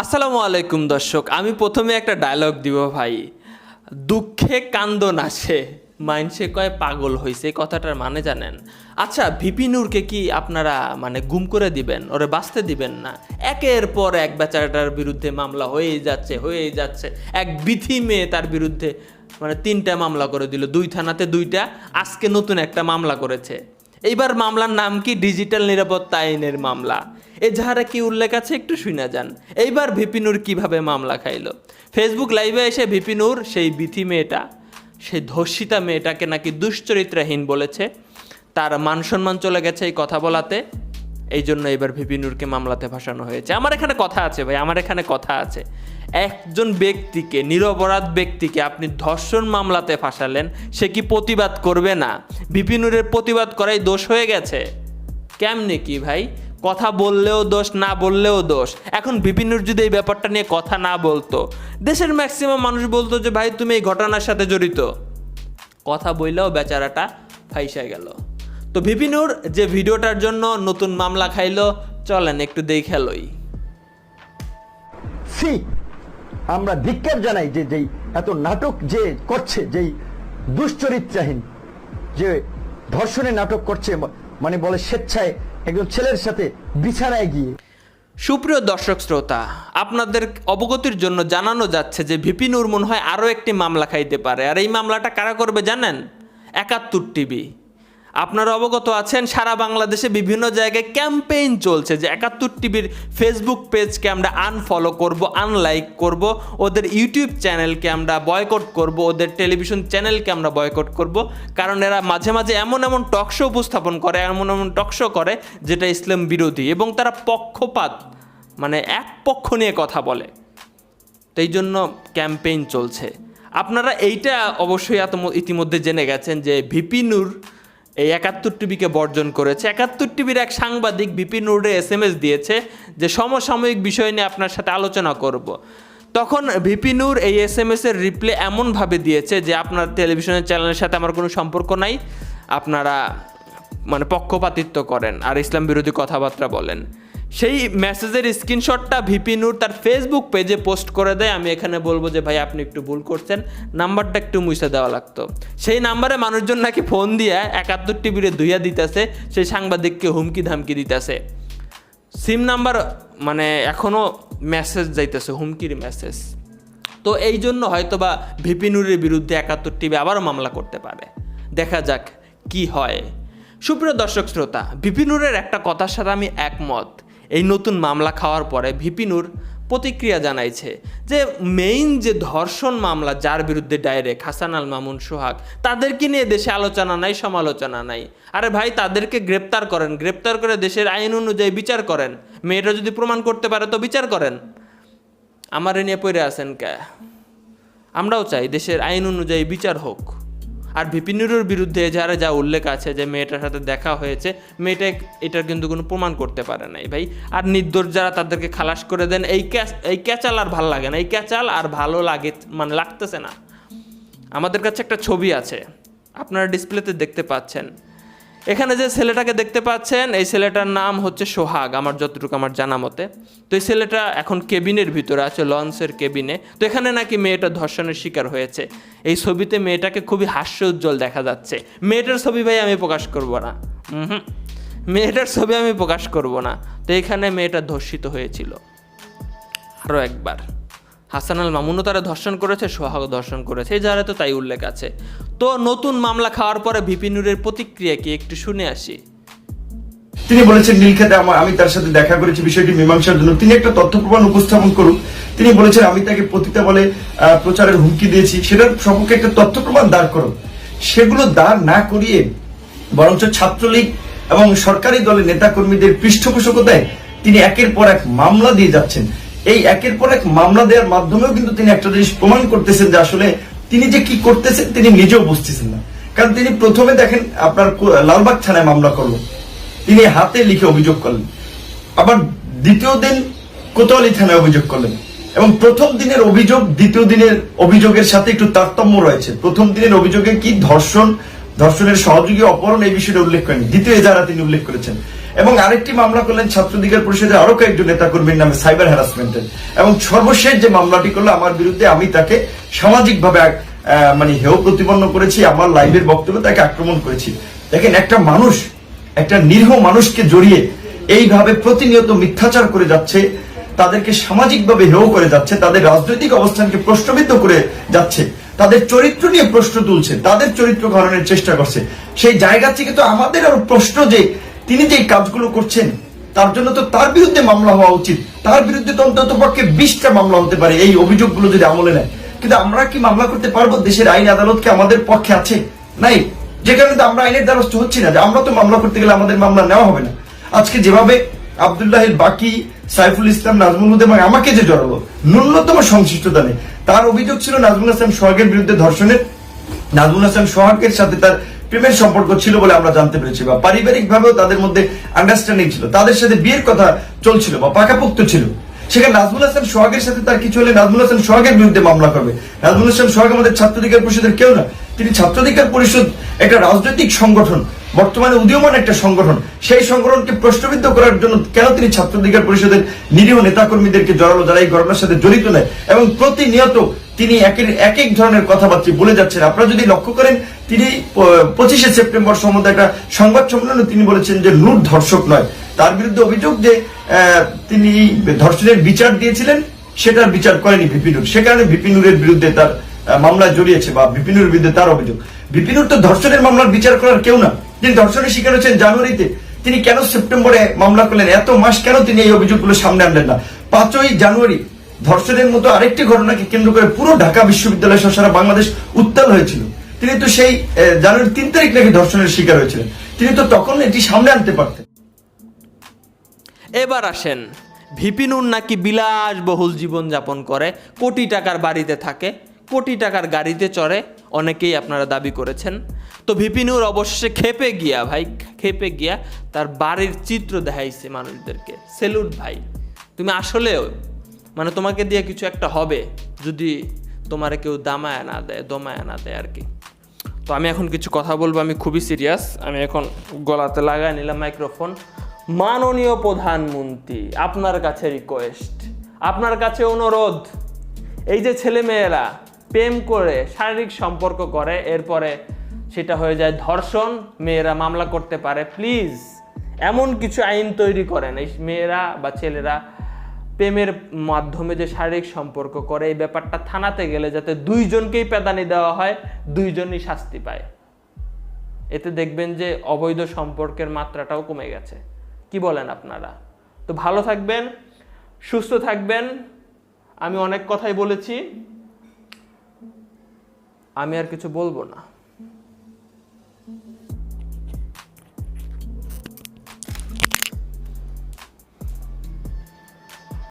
আসসালামু আলাইকুম দর্শক, আমি প্রথমে একটা ডায়লগ দিব ভাই। দুঃখে কান্দন আসে মাইনসে কয় পাগল এই কথাটার মানে জানেন? আচ্ছা ভিপি নূরকে কি আপনারা মানে গুম করে দিবেন? ওরে বাঁচতে দিবেন না। একের পর এক বেচারাটার বিরুদ্ধে মামলা হয়েই যাচ্ছে হয়েই যাচ্ছে। এক বিধি মেয়ে তার বিরুদ্ধে মানে তিনটা মামলা করে দিল, দুই থানাতে দুইটা, আজকে নতুন একটা মামলা করেছে। এইবার মামলার নাম কি? ডিজিটাল নিরাপত্তা আইনের মামলা। এ যাহারা কি উল্লেখ আছে একটু শুনে যান। এইবার ভিপিনুর কীভাবে মামলা খাইলো? ফেসবুক লাইভে এসে ভিপিনুর সেই বিথি মেয়েটা, সেই ধর্ষিতা মেয়েটাকে নাকি দুশ্চরিত্রাহীন বলেছে, তার মান সম্মান চলে গেছে এই কথা বলাতে। এই জন্য এবার ভিপিনুরকে মামলাতে ফাঁসানো হয়েছে। আমার এখানে কথা আছে ভাই, আমার এখানে কথা আছে। একজন ব্যক্তিকে, নিরপরাধ ব্যক্তিকে আপনি ধর্ষণ মামলাতে ফাঁসালেন, সে কি প্রতিবাদ করবে না? বিপিনুরের প্রতিবাদ করাই দোষ হয়ে গেছে? কেমনে কি ভাই? কথা বললেও দোষ, না বললেও দোষ। এখন বিপিনুর যদি এই ব্যাপারটা নিয়ে কথা না বলতো, দেশের ম্যাক্সিমাম মানুষ বলতো যে, ভাই, তুমি এই ঘটনার সাথে জড়িত। কথা বললেও বেচারাটা ফাইসা গেল। তো বিপিনুর যে ভিডিওটার জন্য নতুন মামলা খাইলো, চলেন একটু দেখে লই। সি, আমরা ধিক্কার জানাই যে, যেই এত নাটক যে করছে, যেই দুশ্চরিত্রাহীন, যে ধর্ষণের নাটক করছে মানে বলে স্বেচ্ছায় একজন ছেলের সাথে বিছানায় গিয়ে। সুপ্রিয় দর্শক শ্রোতা, আপনাদের অবগতির জন্য জানানো যাচ্ছে যে ভিপিনুর মনে হয় আরও একটি মামলা খাইতে পারে। আর এই মামলাটা কারা করবে জানেন? একাত্তর টিভি। আপনারা অবগত আছেন, সারা বাংলাদেশে বিভিন্ন জায়গায় ক্যাম্পেইন চলছে যে একাত্তর টিভির ফেসবুক পেজকে আমরা আনফলো করব আনলাইক করব, ওদের ইউটিউব চ্যানেলকে আমরা বয়কট করব, ওদের টেলিভিশন চ্যানেলকে আমরা বয়কট করব, কারণ এরা মাঝে মাঝে এমন এমন টকশো উপস্থাপন করে, এমন এমন টকশো করে যেটা ইসলাম বিরোধী এবং তারা পক্ষপাত মানে এক পক্ষ নিয়ে কথা বলে। তো এই জন্য ক্যাম্পেইন চলছে। আপনারা এইটা অবশ্যই ইতিমধ্যে জেনে গেছেন যে ভিপি নূর এই একাত্তর টিভিকে বর্জন করেছে। একাত্তর টিভির এক সাংবাদিক বিপিন নূরে এস এম এস দিয়েছে যে, সমসাময়িক বিষয় নিয়ে আপনার সাথে আলোচনা করব। তখন ভিপিনুর এই এস এম এস এর রিপ্লে এমনভাবে দিয়েছে যে, আপনার টেলিভিশনের চ্যানেলের সাথে আমার কোনো সম্পর্ক নাই, আপনারা মানে পক্ষপাতিত্ব করেন। আর ইসলাম বিরোধী কথাবার্তা বলেন। সেই মেসেজের স্ক্রিনশটটা ভিপি নূর তার ফেসবুক পেজে পোস্ট করে দেয়। আমি এখানে বলব যে, ভাই, আপনি একটু ভুল করছেন। নাম্বারটা একটু মুছে দেওয়া লাগতো। সেই নাম্বারে মানুষজন নাকি ফোন দিয়ে একাত্তর টিভিরে ধুইয়া দিতেছে, সেই সাংবাদিককে হুমকি ধামকি দিতেছে। সিম নাম্বার মানে এখনও মেসেজ যাইতেছে, হুমকির মেসেজ তো এই জন্য হয়তো বা ভিপি নুরের বিরুদ্ধে একাত্তর টিভি আবারও মামলা করতে পারে। দেখা যাক কি হয়। সুপ্রিয় দর্শক শ্রোতা ভিপিনুরের একটা কথার সাথে আমি একমত। এই নতুন মামলা খাওয়ার পরে ভিপিনুর প্রতিক্রিয়া জানাইছে যে মেইন যে ধর্ষণ মামলা যার বিরুদ্ধে ডাইরেক্ট হাসান আল মামুন, সোহাগ, তাদেরকে নিয়ে দেশে আলোচনা নাই, সমালোচনা নাই। আরে ভাই, তাদেরকে গ্রেপ্তার করেন, গ্রেপ্তার করে দেশের আইন অনুযায়ী বিচার করেন। মেয়েটা যদি প্রমাণ করতে পারে তো বিচার করেন। আমার এ নিয়ে পড়ে আছেন কে? আমরাও চাই দেশের আইন অনুযায়ী বিচার হোক। আর বিপিনুরের বিরুদ্ধে যারা যা উল্লেখ আছে যে মেয়েটার সাথে দেখা হয়েছে, মেয়েটা এটার কিন্তু কোনো প্রমাণ করতে পারে নাই ভাই। আর নির্দোষ যারা তাদেরকে খালাস করে দেন, এই ক্যাচ, এই ক্যাচাল আর ভালো লাগে না। এই ক্যাচাল আর ভালো লাগে মানে লাগতেছে না। আমাদের কাছে একটা ছবি আছে, আপনারা ডিসপ্লেতে দেখতে পাচ্ছেন। এখানে যে ছেলেটাকে দেখতে পাচ্ছেন, এই ছেলেটার নাম হচ্ছে সোহাগ, আমার যতটুকু আমার জানা মতে। তো এই ছেলেটা এখন কেবিনের ভিতরে আছে, লঞ্চের কেবিনে। তো এখানে নাকি মেয়েটা ধর্ষণের শিকার হয়েছে। এই ছবিতে মেয়েটাকে খুবই হাস্য উজ্জ্বল দেখা যাচ্ছে। মেয়েটার ছবি ভাই আমি প্রকাশ করব না। হুম। মেয়েটার ছবি আমি প্রকাশ করব না। তো এখানে মেয়েটা ধর্ষিত হয়েছিল। আরও একবার। হাসান আল মামুনও তারা ধর্ষণ করেছে সোহাগ ধর্ষণ করেছে। এই যারা তো তাই উল্লেখ আছে। তো নতুন মামলা খাওয়ার পরে ভিপিনুরের প্রতিক্রিয়া কি একটু শুনে আসি। তিনি বলেছেন নীলক্ষেতে আমি তার সাথে দেখা করেছি, বিষয়টি মীমাংসার জন্য। তিনি একটা তথ্য প্রমাণ উপস্থাপন করুন। তিনি বলেছেন, আমি তাকে পতিতা বলে প্রচারের হুমকি দিয়েছি। সেটার সম্পর্কে একটা তথ্য প্রমাণ দাঁড় করুন। সেগুলো দাঁড় না করিয়ে বরঞ্চ ছাত্রলীগ এবং সরকারি দলের নেতা কর্মীদের পৃষ্ঠপোষকতায় তিনি একের পর এক মামলা দিয়ে যাচ্ছেন। এই একের পর এক মামলা দেওয়ার মাধ্যমেও কিন্তু তিনি একটা জিনিস প্রমাণ করতেছেন যে আসলে তিনি যে কি করতেছেন, তিনি নিজেও বুঝতেছেন না। কারণ তিনি প্রথমে দেখেন আপনার লালবাগ থানায় মামলা করল। তিনি হাতে লিখে অভিযোগ করলেন। আবার দ্বিতীয় দিন কোতোয়ালি থানায় অভিযোগ করলেন। এবং প্রথম দিনের অভিযোগ, দ্বিতীয় দিনের অভিযোগের সাথে একটু তারতম্য রয়েছে। প্রথম দিনের অভিযোগে কি ধর্ষণ, ধর্ষণের সহযোগী অপহরণ এই বিষয়টা উল্লেখ করেন। দ্বিতীয় এজারা তিনি উল্লেখ করেছেন। এবং আরেকটি মামলা করলেন ছাত্র অধিকার পরিষদের আরও কয়েকজন নেতা কর্মীর নামে সাইবার হ্যারাসমেন্টের এবং সর্বশেষ যে মামলাটি করল, আমার বিরুদ্ধে আমি তাকে সামাজিকভাবে মানে হেয় প্রতিপন্ন করেছি, আমার লাইভের বক্তব্যে তাকে আক্রমণ করেছি। দেখেন, একটা মানুষ, একটা নিরীহ মানুষকে জড়িয়ে এইভাবে প্রতিনিয়ত মিথ্যাচার করে যাচ্ছে, তাদেরকে সামাজিকভাবে হেয় করে যাচ্ছে, তাদের রাজনৈতিক অবস্থানকে প্রশ্নবিদ্ধ করে যাচ্ছে, তাদের চরিত্র নিয়ে প্রশ্ন তুলছে, তাদের চরিত্র ঘটনের চেষ্টা করছে। সেই জায়গা থেকে তো আমাদের আরও প্রশ্ন যে তিনি যে কাজগুলো করছেন, তার জন্য তো তার বিরুদ্ধে মামলা হওয়া উচিত। তার বিরুদ্ধে তো অন্তত পক্ষে বিশটা মামলা হতে পারে, এই অভিযোগগুলো যদি আমলে নেয়। কিন্তু আমরা কি মামলা করতে পারব? দেশের আইন আদালত কি আমাদের পক্ষে আছে? নাই। যে কারণে তো আমরা আইনের দ্বারস্থ হচ্ছি না, যে আমরা তো মামলা করতে গেলে আমাদের মামলা নেওয়া হবে না। আজকে যেভাবে আবদুল্লাহিল বাকি, সাইফুল ইসলাম, নাজমুল হুদা এবং আমাকে যে জড়ালো, ন্যূনতম সংশ্লিষ্টতা নেই তার অভিযোগ ছিল নাজমুল হাসান সোহাগের বিরুদ্ধে ধর্ষণের। নাজমুল হাসান সোহাগের সাথে তার প্রেমের সম্পর্ক ছিল বলে আমরা জানতে পেরেছি বা পারিবারিক ভাবেও তাদের মধ্যে আন্ডারস্ট্যান্ডিং ছিল। তাদের সাথে বিয়ের কথা চলছিল বা পাকাপোক্ত ছিল। সেখানে নাজমুল হাসান সোহাগের সাথে তার কিছু হলে নাজমুল হাসান সোহাগের বিরুদ্ধে মামলা করবে। নাজমুল হাসান সোহাগ আমাদের ছাত্রাধিকার পরিষদের কেউ না। তিনি ছাত্রাধিকার পরিষদ একটা রাজনৈতিক সংগঠন, বর্তমানে উদীয়মান একটা সংগঠন। সেই সংগঠনকে প্রশ্নবিদ্ধ করার জন্য কেন তিনি ছাত্রাধিকার পরিষদের নিরীহ নেতাকর্মীদেরকে জড়ালো, যারা এই ঘটনার সাথে জড়িত নয়? এবং প্রতিনিয়ত তিনি একের এক এক ধরনের কথাবার্তা বলে যাচ্ছেন। আপনারা যদি লক্ষ্য করেন, তিনি পঁচিশে সেপ্টেম্বর সম্বন্ধে একটা সংবাদ সম্মেলনে তিনি বলেছেন যে, নূর ধর্ষক নয়। তার বিরুদ্ধে অভিযোগ যে তিনি ধর্ষণের বিচার দিয়েছিলেন সেটার বিচার করেনি বিপিনুর সে কারণে বিপিনুরের বিরুদ্ধে তার মামলা জড়িয়েছে বা বিপিনুর বিরুদ্ধে তার অভিযোগ। বিপিনুর তো ধর্ষণের মামলার বিচার করার কেউ না। তিনি ধর্ষণের শিকার হচ্ছেন জানুয়ারিতে, তিনি কেন সেপ্টেম্বরে মামলা করলেন? এত মাস কেন তিনি এই অভিযোগগুলো সামনে আনলেন না? পাঁচই জানুয়ারি ধর্ষণের মতো আরেকটি ঘটনাকে কেন্দ্র করে পুরো ঢাকা বিশ্ববিদ্যালয় সহ সারা বাংলাদেশ উত্তাল হয়েছিল। তিনি তো সেই জানুয়ারি তিন তারিখ নাকি ধর্ষণের শিকার হয়েছিলেন। তিনি তো তখন এটি সামনে আনতে পারতেন। এবার আসেন। ভিপিনুর নাকি বিলাসবহুল জীবনযাপন করে, কোটি টাকার বাড়িতে থাকে, কোটি টাকার গাড়িতে চড়ে, অনেকেই আপনারা দাবি করেছেন। তো ভিপিনুর অবশেষে খেপে গিয়া ভাই, খেপে গিয়া তার বাড়ির চিত্র দেখাইছে মানুষদেরকে। সেলুট ভাই, তুমি আসলেও মানে তোমাকে দিয়ে কিছু একটা হবে, যদি তোমারে কেউ দামায় না দেয়, দমায় না দেয় আর কি তো আমি এখন কিছু কথা বলব, আমি খুবই সিরিয়াস আমি এখন গলাতে লাগাই নিলাম মাইক্রোফোন মাননীয় প্রধানমন্ত্রী, আপনার কাছে রিকোয়েস্ট আপনার কাছে অনুরোধ, এই যে ছেলে মেয়েরা প্রেম করে শারীরিক সম্পর্ক করে, এরপরে সেটা হয়ে যায় ধর্ষণ, মেয়েরা মামলা করতে পারে প্লিজ এমন কিছু আইন তৈরি করেন, এই মেয়েরা বা ছেলেরা প্রেমের মাধ্যমে যে শারীরিক সম্পর্ক করে, এই ব্যাপারটা থানাতে গেলে যাতে দুইজনকেই পেদানি দেওয়া হয়, দুইজনই শাস্তি পায়। এতে দেখবেন যে অবৈধ সম্পর্কের মাত্রাটাও কমে গেছে। কি বলেন আপনারা? তো ভালো থাকবেন, সুস্থ থাকবেন। আমি অনেক কথাই বলেছি। আমি আর কিছু বলব না।